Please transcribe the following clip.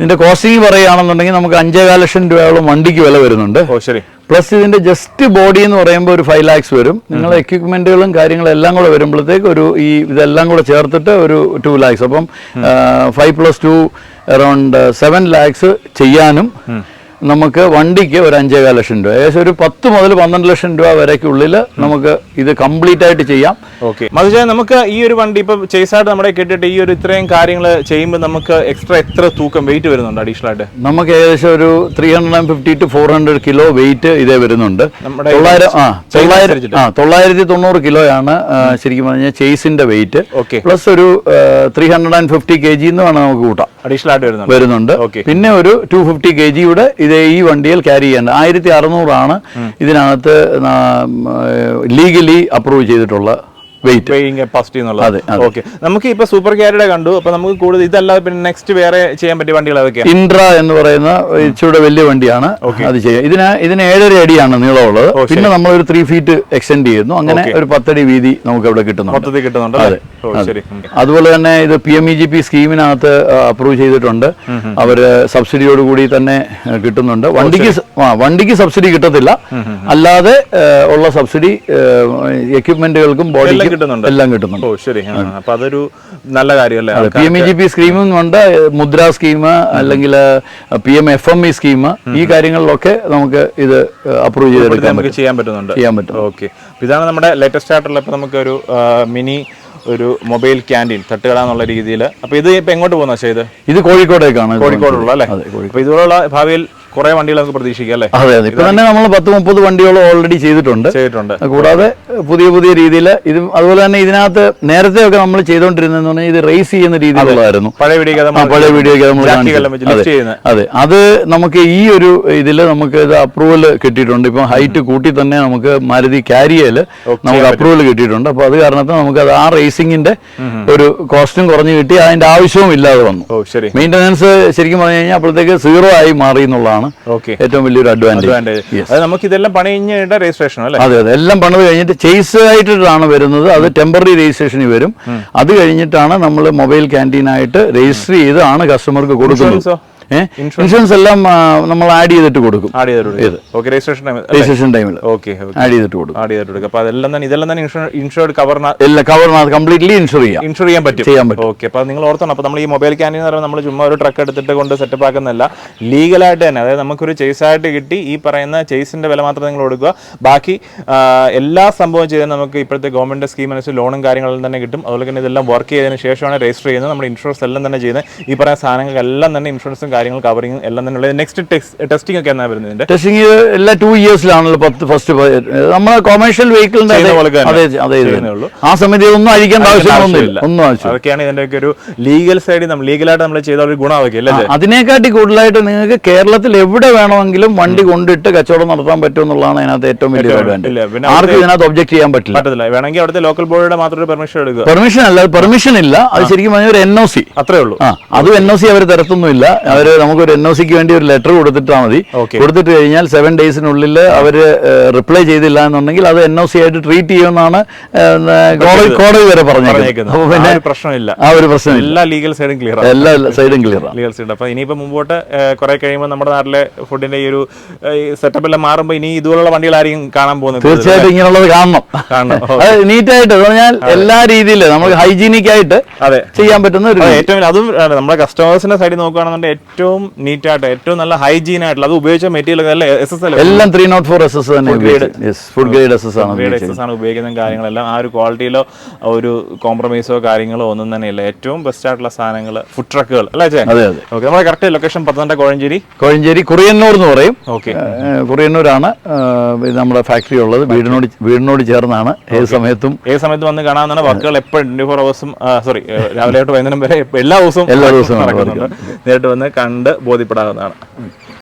ഇതിന്റെ കോസ്റ്റിംഗ് പറയുകയാണെന്നുണ്ടെങ്കിൽ നമുക്ക് അഞ്ചേകാൽ ലക്ഷം രൂപയോളം വണ്ടിക്ക് വില വരുന്നുണ്ട്. ശരി. പ്ലസ് ഇതിന്റെ ജസ്റ്റ് ബോഡി എന്ന് പറയുമ്പോൾ ഒരു ഫൈവ് ലാക്സ് വരും. നിങ്ങൾ എക്യുപ്മെന്റുകളും കാര്യങ്ങളും എല്ലാം കൂടെ വരുമ്പോഴത്തേക്ക് ഒരു ഈ ഇതെല്ലാം കൂടെ ചേർത്തിട്ട് ഒരു ടു ലാക്സ് അപ്പം five plus two around seven lakhs ചെയ്യാനും നമുക്ക് വണ്ടിക്ക് ഒരു അഞ്ചേകാൽ ലക്ഷം രൂപ. ഏകദേശം ഒരു പത്ത് മുതൽ പന്ത്രണ്ട് ലക്ഷം രൂപ വരയ്ക്കുള്ളിൽ നമുക്ക് ഇത് കംപ്ലീറ്റ് ആയിട്ട് ചെയ്യാം. ഓക്കെ. മധുജ നമുക്ക് ഈ ഒരു വണ്ടി ഇപ്പൊ ചേസായിട്ട് നമ്മുടെ കേട്ടിട്ട് ഈ ഒരു ഇത്രയും കാര്യങ്ങൾ ചെയ്യുമ്പോൾ നമുക്ക് എക്സ്ട്രാ എത്ര തൂക്കം വെയിറ്റ് വരുന്നുണ്ട് അഡീഷണൽ ആയിട്ട് നമുക്ക് ഏകദേശം ഒരു three hundred and fifty to four hundred kilo weight ഇതേ വരുന്നുണ്ട്. തൊള്ളായിരം ആ തൊള്ളായിരം തൊള്ളായിരത്തി തൊണ്ണൂറ് കിലോയാണ് ശരിക്കും പറഞ്ഞാൽ ചേസിന്റെ വെയിറ്റ് ഓക്കെ. പ്ലസ് ഒരു three hundred and fifty K G എന്ന് വേണം നമുക്ക് കൂട്ടാം. അഡീഷണൽ ആയിട്ട് വരുന്നുണ്ട്. വരുന്നുണ്ട് പിന്നെ ഒരു ടു ഫിഫ്റ്റി കെ ജിയുടെ ഇത് ഈ വണ്ടിയിൽ ക്യാരി ചെയ്യേണ്ടത്. ആയിരത്തി അറുന്നൂറാണ് ഇതിനകത്ത് ലീഗലി അപ്രൂവ് ചെയ്തിട്ടുള്ള വെയിറ്റ് വെയിങ് കപ്പാസിറ്റി എന്നുള്ളത്. ഓക്കെ നമുക്ക് ഇപ്പൊ സൂപ്പർ ക്യാരിയുടെ കണ്ടു. അപ്പൊ നമുക്ക് കൂടുതൽ ഇതല്ലാതെ പിന്നെ നെക്സ്റ്റ് വേറെ ചെയ്യാൻ പറ്റിയ വണ്ടികൾ അതൊക്കെ ഇൻട്ര എന്ന് പറയുന്ന ഇച്ചിരി വലിയ വണ്ടിയാണ് അത് ചെയ്യാം ഇതിന് ഇതിന് ഏഴര അടിയാണ് നീളമുള്ളത്. പിന്നെ നമ്മൾ ഒരു ത്രീ ഫീറ്റ് എക്സ്റ്റെൻഡ് ചെയ്യുന്നു. അങ്ങനെ. ഒരു പത്തടി വീതി നമുക്ക് ഇവിടെ കിട്ടുന്നുണ്ട് മൊത്തത്തിൽ കിട്ടുന്നുണ്ട് അതുപോലെ തന്നെ ഇത് P M E G P സ്കീമിനകത്ത് approve ചെയ്തിട്ടുണ്ട്. അവർ സബ്സിഡിയോട് കൂടി തന്നെ കിട്ടുന്നുണ്ട്. വണ്ടിക്ക് വണ്ടിക്ക് സബ്സിഡി കിട്ടത്തില്ല. അല്ലാതെ ഉള്ള സബ്സിഡി എക്യുപ്മെന്റുകൾക്കും ബോഡിക്കും എല്ലാം കിട്ടുന്നുണ്ട്. അതൊരു നല്ല കാര്യമല്ലേ? P M E G P സ്കീമും ഉണ്ട്. മുദ്ര സ്കീം അല്ലെങ്കിൽ P M F M E scheme ഈ കാര്യങ്ങളിലൊക്കെ നമുക്ക് ഇത് അപ്രൂവ് ചെയ്തെടുക്കാൻ ചെയ്യാൻ പറ്റുന്നുണ്ട്. ചെയ്യാൻ പറ്റും. ഓക്കെ. ഇതാണ് നമ്മുടെ ലേറ്റസ്റ്റ് ആയിട്ടുള്ള ഇപ്പൊ നമുക്ക് ഒരു മിനി ഒരു മൊബൈൽ ക്യാന്റീൻ തട്ടുകട എന്നുള്ള രീതിയിൽ അപ്പൊ ഇത് ഇപ്പൊ എങ്ങോട്ട് പോകുന്ന ചെയ്ത്? ഇത് കോഴിക്കോടേക്കാണ് ഇത് കോഴിക്കോടുള്ള അല്ലേ? അതെ, കോഴിക്കോട്. അപ്പൊ ഇതുപോലുള്ള ഭാവിയിൽ കുറെ വണ്ടികൾ നമുക്ക് പ്രതീക്ഷിക്കാം അല്ലേ? അതെ അതെ. ഇപ്പൊ തന്നെ നമ്മൾ പത്ത് മുപ്പത് വണ്ടികളും ഓൾറെഡി ചെയ്തിട്ടുണ്ട്. ചെയ്തിട്ടുണ്ട്. കൂടാതെ പുതിയ പുതിയ രീതിയിൽ ഇത് അതുപോലെ തന്നെ ഇതിനകത്ത് നേരത്തെ ഒക്കെ നമ്മൾ ചെയ്തുകൊണ്ടിരുന്നെന്ന് പറഞ്ഞാൽ ഇത് റേസ് ചെയ്യുന്ന രീതിയിലുള്ളതായിരുന്നു. പഴയ വീഡിയോ പഴയ വീഡിയോ. അതെ അത്. നമുക്ക് ഈ ഒരു ഇതിൽ നമുക്ക് ഇത് അപ്രൂവൽ കിട്ടിയിട്ടുണ്ട്. ഇപ്പം ഹൈറ്റ് കൂട്ടി തന്നെ നമുക്ക് മാരുതി കാരിയയിൽ നമുക്ക് അപ്രൂവൽ കിട്ടിയിട്ടുണ്ട്. അപ്പൊ അത് കാരണത്തിൽ നമുക്ക് അത് ആ റേസിംഗിന്റെ ഒരു കോസ്റ്റും കുറഞ്ഞു കിട്ടി. അതിന്റെ ആവശ്യവും ഇല്ലാതെ വന്നു. മെയിന്റനൻസ് മെയിന്റനൻസ് ശരിക്കും പറഞ്ഞു കഴിഞ്ഞാൽ അപ്പോഴത്തേക്ക് സീറോ ആയി മാറി എന്നുള്ളതാണ്. ഓക്കെ ഏറ്റവും വലിയൊരു അഡ്വാന്റേജ് അഡ്വാന്റേജ് അത് നമുക്ക് ഇതെല്ലാം പണി കഴിഞ്ഞിട്ട് രജിസ്ട്രേഷൻ അല്ലേ? അതെ അതെ. എല്ലാം പണിത് കഴിഞ്ഞിട്ട് ചേസ് ആയിട്ടാണ് വരുന്നത്. അത് ടെമ്പററി രജിസ്ട്രേഷനിൽ വരും. അത് കഴിഞ്ഞിട്ടാണ് നമ്മൾ മൊബൈൽ ക്യാന്റീനായിട്ട് രജിസ്റ്റർ ചെയ്ത് ആണ് കസ്റ്റമർക്ക് കൊടുക്കുന്നത്. ഇൻഷുറൻസോ? എല്ലാം നമ്മൾ ആഡ് ചെയ്തിട്ട് കൊടുക്കും. ആഡ് ചെയ്തിട്ട് രജിസ്ട്രേഷൻ ടൈം രജിസ്ട്രേഷൻ ടൈമിൽ ഓക്കെ ആഡ് ചെയ്തിട്ട് കൊടുക്കും. ആഡ് ചെയ്തിട്ട് കൊടുക്കുക അപ്പൊ അതെല്ലാം തന്നെ ഇതെല്ലാം തന്നെ ഇൻഷുർഡ് കവർ എല്ലാം കവറിനകത്ത് കംപ്ലീറ്റ്ലി ഇൻഷുർ ചെയ്യാം. ഇൻഷുർ ചെയ്യാൻ പറ്റും. ചെയ്യാൻ പറ്റും. ഓക്കെ അപ്പൊ നിങ്ങൾ ഓർത്തണം. അപ്പൊ നമ്മൾ ഈ മൊബൈൽ ക്യാന്റീൻ എന്ന് പറയുമ്പോൾ നമ്മൾ ചുമ്മാ ഒരു ട്രക്ക് എടുത്തിട്ട് കൊണ്ട് സെറ്റപ്പ് ആക്കുന്നല്ല ലീഗലായിട്ട് തന്നെ അതായത് നമുക്കൊരു ചേസായിട്ട് കിട്ടി ഈ പറയുന്ന ചേസിന്റെ വില മാത്രം നിങ്ങൾ കൊടുക്കുക. ബാക്കി എല്ലാ സംഭവം ചെയ്ത് നമുക്ക് ഇപ്പോഴത്തെ ഗവൺമെന്റ് സ്കീം അനുസരിച്ച് ലോണും കാര്യങ്ങളും തന്നെ കിട്ടും. അതുപോലെ തന്നെ ഇതെല്ലാം വർക്ക് ചെയ്തതിന് ശേഷമാണ് രജിസ്റ്റർ ചെയ്യുന്നത്. നമ്മുടെ ഇൻഷുറൻസ് എല്ലാം തന്നെ ചെയ്യുന്നത്. ഈ പറയുന്ന സാധനങ്ങൾക്കെല്ലാം തന്നെ ഇൻഷുറൻസും കാര്യങ്ങളും കവറിങ് എല്ലാം തന്നെ ഉള്ളത് നെക്സ്റ്റ് ടെസ്റ്റിംഗ് ഒക്കെ എന്നാ വരുന്നത് ടെസ്റ്റിംഗ് എല്ലാ ടു ഇയേഴ്സിലാണല്ലോ പത്ത് ഫസ്റ്റ് നമ്മളെ കൊമേഴ്ഷ്യൽ വെഹിക്കിളിന്റെ ഉള്ളൂ. ആ സമയത്ത് ഒന്നും അഴിക്കേണ്ട ആവശ്യമൊന്നുമില്ല ഒന്നും ആവശ്യം അതൊക്കെയാണ് ഇതിന്റെ ഒക്കെ ഒരു ലീഗൽ സൈഡിൽ നമ്മൾ ലീഗലായിട്ട് നമ്മൾ ചെയ്ത ഒരു ഗുണമൊക്കെ അല്ലേ അതിനെക്കാട്ടി കൂടുതലായിട്ട് നിങ്ങൾക്ക് കേരളത്തിൽ എവിടെ വേണമെങ്കിലും വണ്ടി കൊണ്ടിട്ട് കച്ചവടം നടത്താൻ പറ്റും എന്നുള്ളതാണ് അതിനകത്ത് ഏറ്റവും വലിയ അഡ്വാന്റേജ് ആർക്കും ഇതിനകത്ത് ഒബ്ജക്ട് ചെയ്യാൻ പറ്റില്ല. പറ്റത്തില്ല. വേണമെങ്കിൽ അവിടുത്തെ ലോക്കൽ ബോർഡിയുടെ മാത്രം പെർമിഷൻ എടുക്കുക. പെർമിഷൻ അല്ല പെർമിഷൻ ഇല്ല. അത് ശരിക്കും പറഞ്ഞാൽ ഒരു എൻ ഒ സി അത്രേ ഉള്ളൂ. അത് അതും എൻ ഒ സി അവർ തരത്തൊന്നുമില്ല. അവർ നമുക്കൊരു എൻ ഒ സിക്ക് വേണ്ടി ഒരു ലെറ്റർ കൊടുത്തിട്ടാൽ മതി. കൊടുത്തിട്ട് കഴിഞ്ഞാൽ സെവൻ ഡേയ്സിനുള്ളിൽ അവർ റിപ്ലൈ ചെയ്തില്ല എന്നുണ്ടെങ്കിൽ അത് എൻ ഒ സി ആയിട്ട് ട്രീറ്റ് ചെയ്യുമെന്നാണ് കോടതി കോടതി വരെ പറഞ്ഞേക്കുന്നത്. അപ്പൊ പിന്നെ പ്രശ്നമില്ല. ആ ഒരു പ്രശ്നമില്ല. എല്ലാ ലീഗൽ സൈഡും ക്ലിയർ എല്ലാ സൈഡും ക്ലിയർ ലീഗൽ സൈഡ് അപ്പൊ ഇനിയിപ്പോ മുമ്പോട്ട് കുറെ കഴിയുമ്പോൾ നമ്മുടെ നാട്ടിലെ ഫുഡിന്റെ ഈ ഒരു സെറ്റപ്പ് എല്ലാം മാറുമ്പോൾ ഇനി ഇതുപോലുള്ള വണ്ടികളായിരിക്കും കാണാൻ പോകുന്നത്. തീർച്ചയായിട്ടും ഇങ്ങനെയുള്ളത് കാണണം. കാണണം. ആയിട്ട് നീറ്റായിട്ട് പറഞ്ഞാൽ എല്ലാ രീതിയിലും നമുക്ക് ഹൈജീനിക് ആയിട്ട് അതെ. ചെയ്യാൻ പറ്റുന്ന ഒരു ഏറ്റവും അതും നമ്മുടെ കസ്റ്റമേഴ്സിന്റെ സൈഡിൽ നോക്കുകയാണെന്നുണ്ടെങ്കിൽ ഏറ്റവും നീറ്റ് ആയിട്ട് ഏറ്റവും നല്ല ഹൈജീൻ ആയിട്ടുള്ള അത് ഉപയോഗിച്ച മെറ്റീരിയൽ എസ് എസ് എല്ലാം three nought four S S തന്നെ ഫുഡ് ഗ്രേഡ് എസ് എസ് ആണ് ഗ്രേഡ് എസ് എക്സസ് ആണ് ഉപയോഗിക്കുന്ന കാര്യങ്ങളെല്ലാം ആ ഒരു ക്വാളിറ്റിയിലോ ഒരു കോംപ്രമൈസോ കാര്യങ്ങളോ ഒന്നും തന്നെ ഇല്ല. ഏറ്റവും ബെസ്റ്റ് ആയിട്ടുള്ള സാധനങ്ങൾ ഫുഡ് ട്രക്കുകൾ അല്ലേ അതെ അതെ. ഓക്കെ നമ്മുടെ കറക്റ്റ് ലൊക്കേഷൻ പത്തനംതിട്ട കോഴഞ്ചേരി. കോഴഞ്ചേരി കുറിയന്നൂർ എന്ന് പറയും. ഓക്കെ കുറിയന്നൂരാണ് നമ്മുടെ ഫാക്ടറി ഉള്ളത്. വീടിനോട് വീടിനോട് ചേർന്നാണ്. ഏത് സമയത്തും. ഏത് സമയത്ത് വന്ന് കാണാവുന്നതാണ് വർക്കുകൾ എപ്പോഴും ട്വന്റി ഫോർ അവേഴ്സും സോറി രാവിലെ തൊട്ട് വൈകുന്നേരം വരെ എല്ലാ ദിവസവും എല്ലാ ദിവസവും നടക്കുന്നുണ്ട്. നേരിട്ട് വന്ന് കണ്ട് ബോധ്യപ്പെടാവുന്നതാണ്.